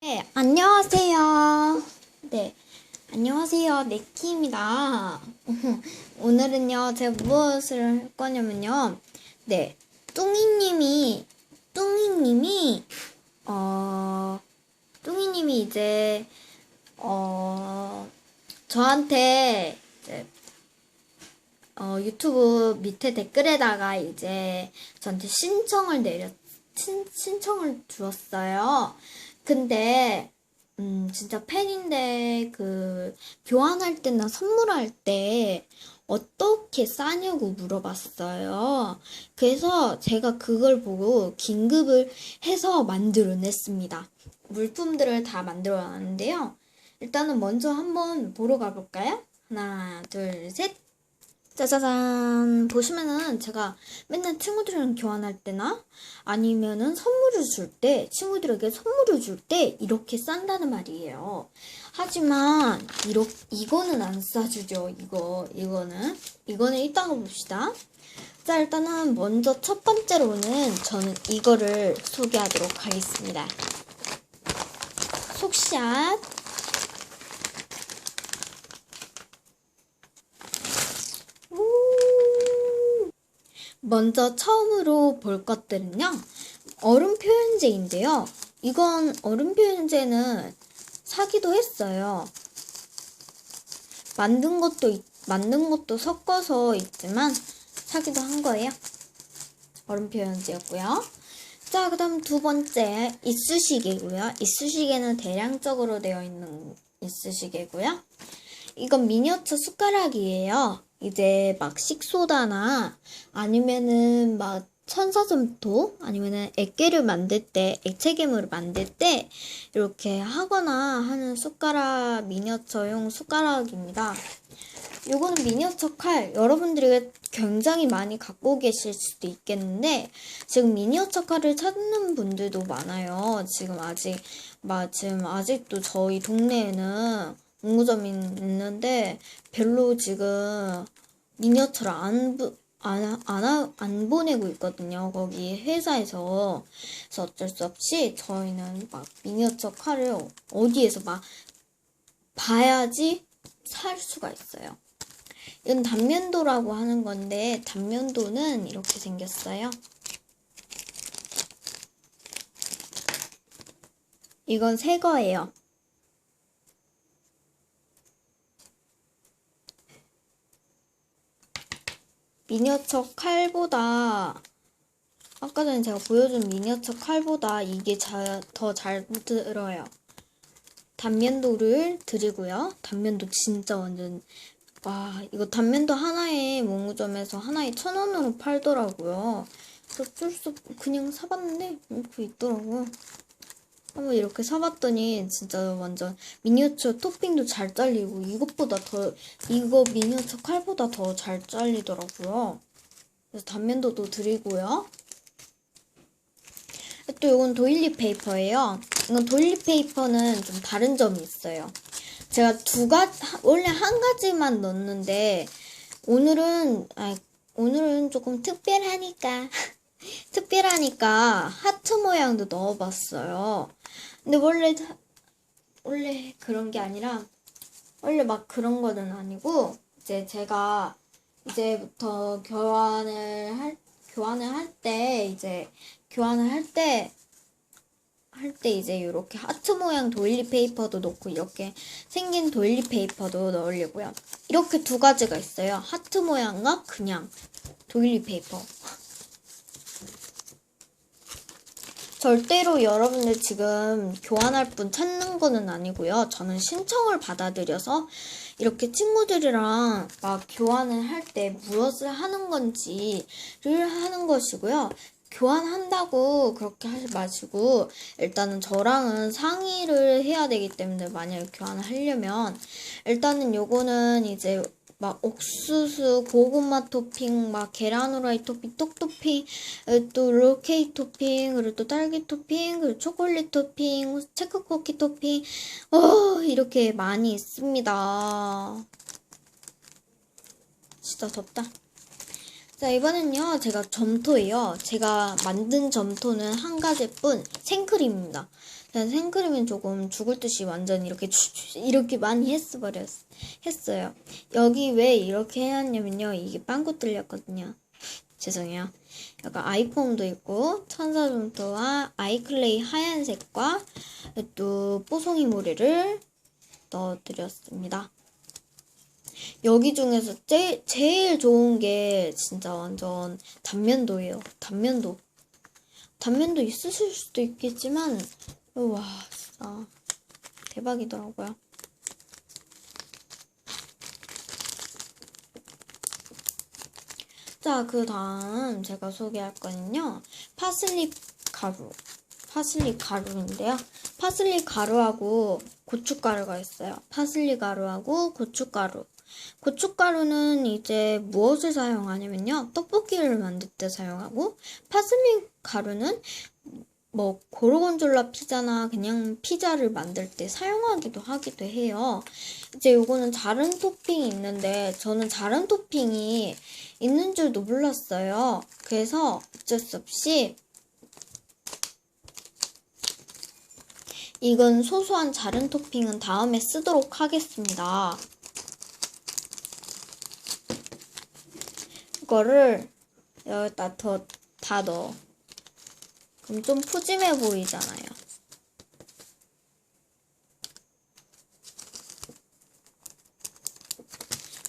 네, 안녕하세요. 네, 안녕하세요. 네키입니다. 오늘은요, 제가 무엇을 할 거냐면요. 네, 뚱이님이, 뚱이님이, 어, 뚱이님이 이제, 어, 저한테, 이제, 어, 유튜브 밑에 댓글에다가 이제 저한테 신청을 내렸, 신, 신청을 주었어요. 근데, 음, 진짜 팬인데, 그, 교환할 때나 선물할 때, 어떻게 싸냐고 물어봤어요. 그래서 제가 그걸 보고 긴급을 해서 만들어냈습니다. 물품들을 다 만들어놨는데요. 일단은 먼저 한번 보러 가볼까요? 하나, 둘, 셋. 짜자잔. 보시면은 제가 맨날 친구들이랑 교환할 때나 아니면은 선물을 줄 때, 친구들에게 선물을 줄 때 이렇게 싼다는 말이에요. 하지만, 이렇, 이거는 안 싸주죠. 이거, 이거는. 이거는 이따가 봅시다. 자, 일단은 먼저 첫 번째로는 저는 이거를 소개하도록 하겠습니다. 속샷. 먼저 처음으로 볼 것들은요. 얼음 표현제인데요. 이건 얼음 표현제는 사기도 했어요. 만든 것도 있- 만든 것도 섞어서 있지만 사기도 한 거예요. 얼음 표현제였고요. 자, 그다음 두 번째 이쑤시개고요. 이쑤시개는 대량적으로 되어 있는 이쑤시개고요. 이건 미니어처 숟가락이에요. 이제 막 식소다나 아니면은 막 천사점토 아니면은 액괴를 만들 때 액체 괴물을 만들 때 이렇게 하거나 하는 숟가락 미니어처용 숟가락입니다. 요거는 미니어처 칼 여러분들이 굉장히 많이 갖고 계실 수도 있겠는데 지금 미니어처 칼을 찾는 분들도 많아요. 지금 아직 막 지금 아직도 저희 동네에는 문구점이 있는데 별로 지금 미니어처를 안, 부- 안, 안, 하- 안 보내고 있거든요. 거기 회사에서. 그래서 어쩔 수 없이 저희는 막 미니어처 칼을 어디에서 막 봐야지 살 수가 있어요. 이건 단면도라고 하는 건데 단면도는 이렇게 생겼어요. 이건 새 거예요. 미니어처 칼보다 아까 전에 제가 보여준 미니어처 칼보다 이게 더 잘 들어요. 단면도를 드리고요. 단면도 진짜 완전 와 이거 단면도 하나에 문구점에서 하나에 천 원으로 팔더라고요. 그래서 그냥 사봤는데 이렇게 있더라고요. 한번 이렇게 사봤더니 진짜 완전 미니어처 토핑도 잘 잘리고 이것보다 더 이거 미니어처 칼보다 더 잘 잘리더라고요. 그래서 단면도도 드리고요. 또 이건 도일리 페이퍼예요. 이건 도일리 페이퍼는 좀 다른 점이 있어요. 제가 두 가지 원래 한 가지만 넣었는데 오늘은 아 오늘은 조금 특별하니까 특별하니까 하트 모양도 넣어봤어요. 근데 원래 원래 그런 게 아니라 원래 막 그런 거는 아니고 이제 제가 이제부터 교환을 할 교환을 할 때 이제 교환을 할 때 할 때 이제 이렇게 하트 모양 도일리 페이퍼도 넣고 이렇게 생긴 도일리 페이퍼도 넣으려고요. 이렇게 두 가지가 있어요. 하트 모양과 그냥 도일리 페이퍼. 절대로 여러분들 지금 교환할 분 찾는 거는 아니고요. 저는 신청을 받아들여서 이렇게 친구들이랑 막 교환을 할 때 무엇을 하는 건지를 하는 것이고요. 교환한다고 그렇게 하지 마시고 일단은 저랑은 상의를 해야 되기 때문에 만약에 교환을 하려면 일단은 요거는 이제 막 옥수수 고구마 토핑 막 계란 후라이 토핑 떡 토핑 에, 또 롤케이크 토핑 그리고 또 딸기 토핑 그리고 초콜릿 토핑 체크 쿠키 토핑 어 이렇게 많이 있습니다 진짜 덥다 자, 이번엔요, 제가 점토예요. 제가 만든 점토는 한 가지뿐 생크림입니다. 생크림은 조금 죽을 듯이 완전 이렇게 추- 이렇게 많이 했어버렸 했어요. 여기 왜 이렇게 해놨냐면요. 이게 빵꾸 뚫렸거든요. 죄송해요. 약간 아이폼도 있고 천사점토와 아이클레이 하얀색과 또 뽀송이 모래를 넣어드렸습니다. 여기 중에서 제일, 제일 좋은 게 진짜 완전 단면도예요. 단면도. 단면도 있으실 수도 있겠지만, 와, 진짜 대박이더라고요. 자, 그 다음 제가 소개할 거는요. 파슬리 가루. 파슬리 가루인데요. 파슬리 가루하고 고춧가루가 있어요. 파슬리 가루하고 고춧가루. 고춧가루는 이제 무엇을 사용하냐면요. 떡볶이를 만들 때 사용하고, 파슬리 가루는 뭐 고르곤졸라 피자나 그냥 피자를 만들 때 사용하기도 하기도 해요. 이제 요거는 다른 토핑이 있는데 저는 다른 토핑이 있는 줄도 몰랐어요. 그래서 어쩔 수 없이 이건 소소한 다른 토핑은 다음에 쓰도록 하겠습니다. 이거를 여기다 더, 다 넣어. 그럼 좀 푸짐해 보이잖아요.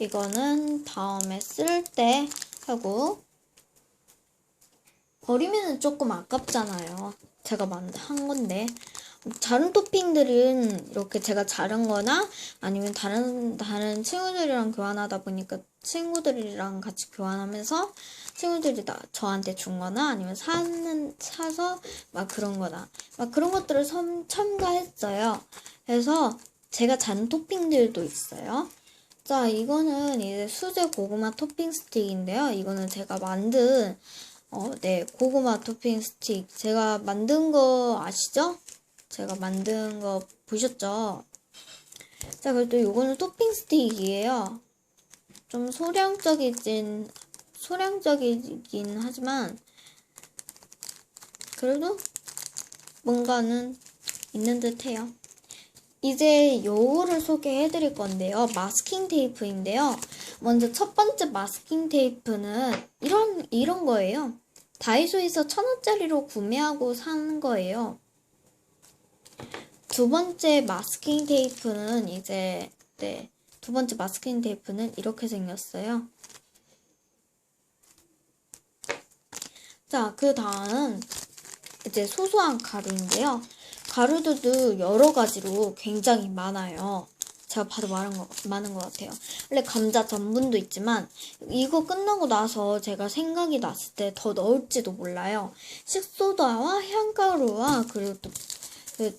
이거는 다음에 쓸 때 하고 버리면은 조금 아깝잖아요. 제가 만한 건데 다른 토핑들은 이렇게 제가 자른 거나 아니면 다른 다른 친구들이랑 교환하다 보니까 친구들이랑 같이 교환하면서 친구들이 나, 저한테 준 거나 아니면 사는 사서 막 그런 거나 막 그런 것들을 첨, 첨가했어요. 그래서 제가 잔 토핑들도 있어요. 자, 이거는 이제 수제 고구마 토핑 스틱인데요. 이거는 제가 만든 어, 네, 고구마 토핑 스틱. 제가 만든 거 아시죠? 제가 만든 거 보셨죠? 자, 그래도 이거는 토핑 스틱이에요. 좀 소량적이진, 소량적이긴 하지만, 그래도 뭔가는 있는 듯 해요. 이제 요거를 소개해 드릴 건데요. 마스킹 테이프인데요. 먼저 첫 번째 마스킹 테이프는 이런, 이런 거예요. 다이소에서 천 원짜리로 구매하고 산 거예요. 두 번째 마스킹 테이프는 이제, 네. 두 번째 마스킹 테이프는 이렇게 생겼어요. 자, 그 다음, 이제 소소한 가루인데요. 가루들도 여러 가지로 굉장히 많아요. 제가 봐도 많은 거, 많은 것 같아요. 원래 감자 전분도 있지만, 이거 끝나고 나서 제가 생각이 났을 때 더 넣을지도 몰라요. 식소다와 향가루와, 그리고 또,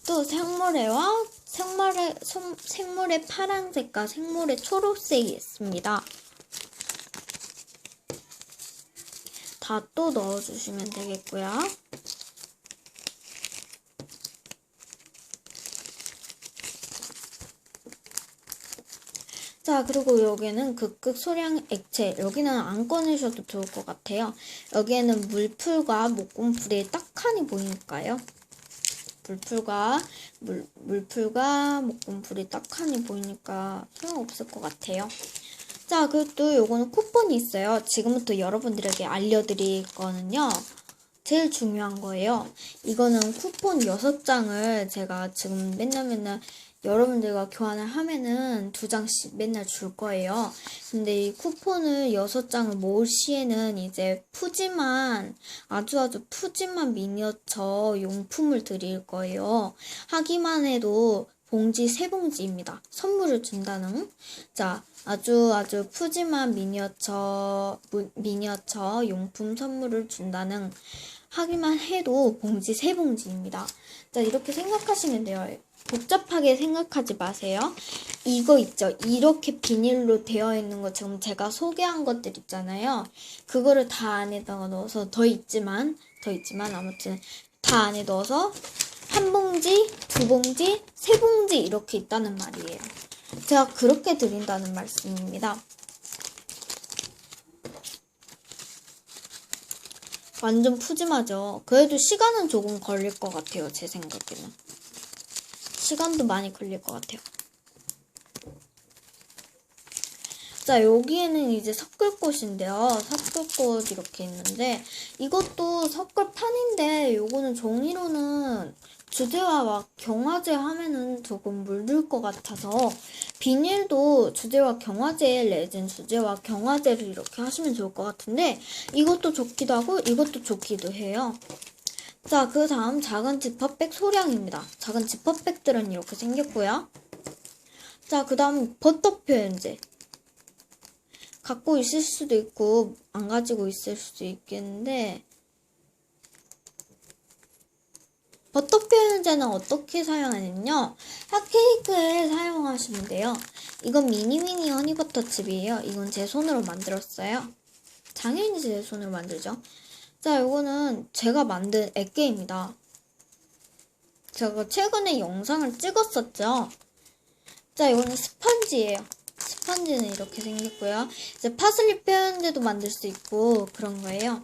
또 생모래와 생모래, 솜- 생모래 파란색과 생모래 초록색이 있습니다. 다 또 넣어주시면 되겠고요. 자, 그리고 여기는 극극 소량 액체. 여기는 안 꺼내셔도 좋을 것 같아요. 여기에는 물풀과 목공풀이 딱하니 보이니까요. 물풀과 물, 물풀과 목공풀이 딱하니 보이니까 소용없을 것 같아요. 자, 그리고 또 요거는 쿠폰이 있어요. 지금부터 여러분들에게 알려드릴 거는요. 제일 중요한 거예요. 이거는 쿠폰 6장을 제가 지금 맨날 맨날 여러분들과 교환을 하면은 두 장씩 맨날 줄 거예요. 근데 이 쿠폰을 6장을 모을 시에는 이제 푸짐한, 아주 아주 푸짐한 미니어처 용품을 드릴 거예요. 하기만 해도 봉지 세 봉지입니다. 선물을 준다는. 자, 아주 아주 푸짐한 미니어처, 무- 미니어처 용품 선물을 준다는. 하기만 해도 봉지 세 봉지입니다. 자, 이렇게 생각하시면 돼요. 복잡하게 생각하지 마세요. 이거 있죠? 이렇게 비닐로 되어 있는 거 지금 제가 소개한 것들 있잖아요. 그거를 다 안에다가 넣어서 더 있지만, 더 있지만 아무튼 다 안에 넣어서 한 봉지, 두 봉지, 세 봉지 이렇게 있다는 말이에요. 제가 그렇게 드린다는 말씀입니다. 완전 푸짐하죠. 그래도 시간은 조금 걸릴 것 같아요. 제 생각에는. 시간도 많이 걸릴 것 같아요. 자, 여기에는 이제 섞을꽃인데요. 섞을꽃 이렇게 있는데, 이것도 섞을판인데, 요거는 종이로는 주제와 막 경화제 하면은 조금 물들 것 같아서, 비닐도 주제와 경화제, 레진 주제와 경화제를 이렇게 하시면 좋을 것 같은데, 이것도 좋기도 하고, 이것도 좋기도 해요. 자, 그 다음 작은 지퍼백 소량입니다. 작은 지퍼백들은 이렇게 생겼고요. 자, 그 다음 버터 표현제. 갖고 있을 수도 있고 안 가지고 있을 수도 있겠는데 버터 표현제는 어떻게 사용하냐면요 핫케이크에 사용하시면 돼요 이건 미니미니 허니버터 칩이에요 이건 제 손으로 만들었어요 당연히 제 손으로 만들죠 자 요거는 제가 만든 액계입니다 제가 최근에 영상을 찍었었죠 자 이거는 스펀지예요 스펀지는 이렇게 생겼고요. 이제 파슬리 표현제도 만들 수 있고 그런 거예요.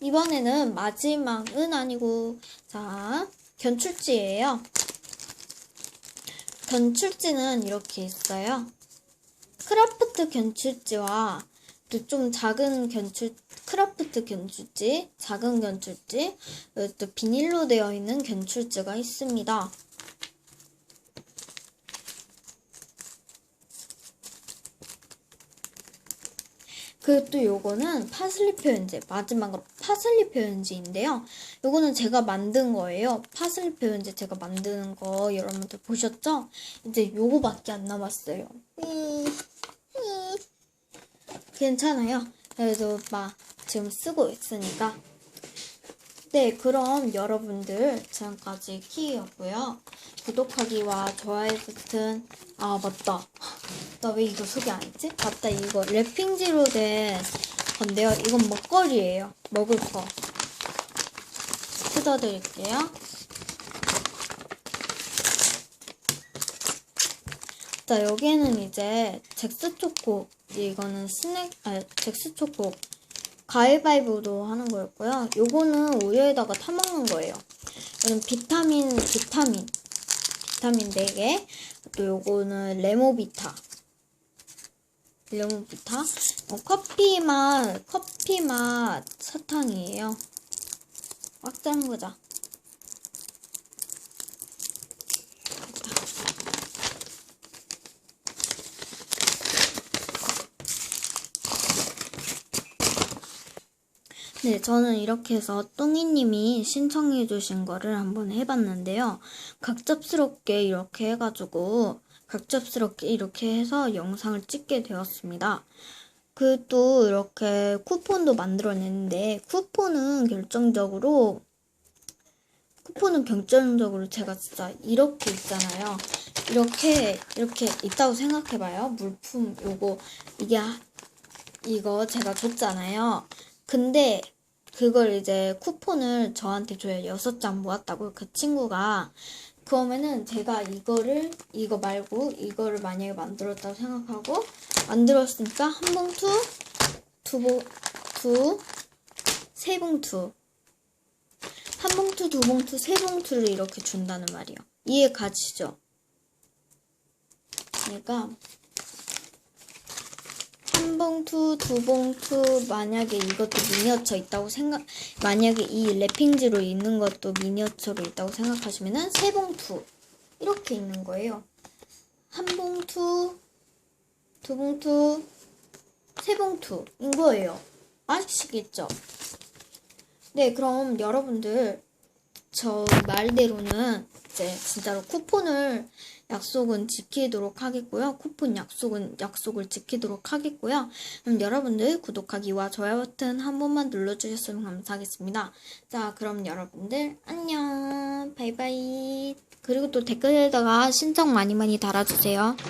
이번에는 마지막은 아니고 자 견출지예요. 견출지는 이렇게 있어요. 크라프트 견출지와 또 좀 작은 견출 크라프트 견출지, 작은 견출지, 또 비닐로 되어 있는 견출지가 있습니다. 그리고 또 요거는 파슬리 표현제 마지막으로 파슬리 표현제인데요 요거는 제가 만든 거예요 파슬리 표현제 제가 만드는 거 여러분들 보셨죠? 이제 요거밖에 안 남았어요 음, 음. 괜찮아요. 그래도 막 지금 쓰고 있으니까. 네 그럼 여러분들 지금까지 키였고요. 구독하기와 좋아요 버튼. 아 맞다. 나 왜 이거 소개 안 했지? 맞다 이거 랩핑지로 된 건데요. 이건 먹거리예요. 먹을 거. 뜯어드릴게요. 자 여기에는 이제 잭스초코 이거는 스낵 아 잭스초코 가위바위보도 하는 거였고요. 요거는 우유에다가 타먹는 거예요. 이건 비타민 비타민 비타민 4개. 또 요거는 레모비타. 레모비타? 어, 커피 맛 커피 맛 사탕이에요. 꽉 짜는 거자 네, 저는 이렇게 해서 똥이님이 신청해 주신 거를 한번 해봤는데요. 각잡스럽게 이렇게 해가지고, 각잡스럽게 이렇게 해서 영상을 찍게 되었습니다. 그 또 이렇게 쿠폰도 만들어냈는데, 쿠폰은 결정적으로, 쿠폰은 결정적으로 제가 진짜 이렇게 있잖아요. 이렇게, 이렇게 있다고 생각해봐요. 물품, 요거, 이게, 이거 제가 줬잖아요. 근데 그걸 이제 쿠폰을 저한테 줘요. 여섯 장 모았다고 그 친구가 그러면은 제가 이거를 이거 말고 이거를 만약에 만들었다고 생각하고 만들었으니까 한 봉투 두 봉투 세 봉투 한 봉투 두 봉투 세 봉투를 이렇게 준다는 말이에요. 이해 가시죠? 그러니까 한 봉투, 두 봉투, 만약에 이것도 미니어처 있다고 생각, 만약에 이 랩핑지로 있는 것도 미니어처로 있다고 생각하시면은 세 봉투. 이렇게 있는 거예요. 한 봉투, 두 봉투, 세 봉투인 거예요. 아시겠죠? 네, 그럼 여러분들, 저 말대로는 이제 진짜로 쿠폰을 약속은 지키도록 하겠고요. 쿠폰 약속은 약속을 지키도록 하겠고요. 그럼 여러분들 구독하기와 좋아요 버튼 한 번만 눌러주셨으면 감사하겠습니다. 자, 그럼 여러분들 안녕, 바이바이. 그리고 또 댓글에다가 신청 많이 많이 달아주세요.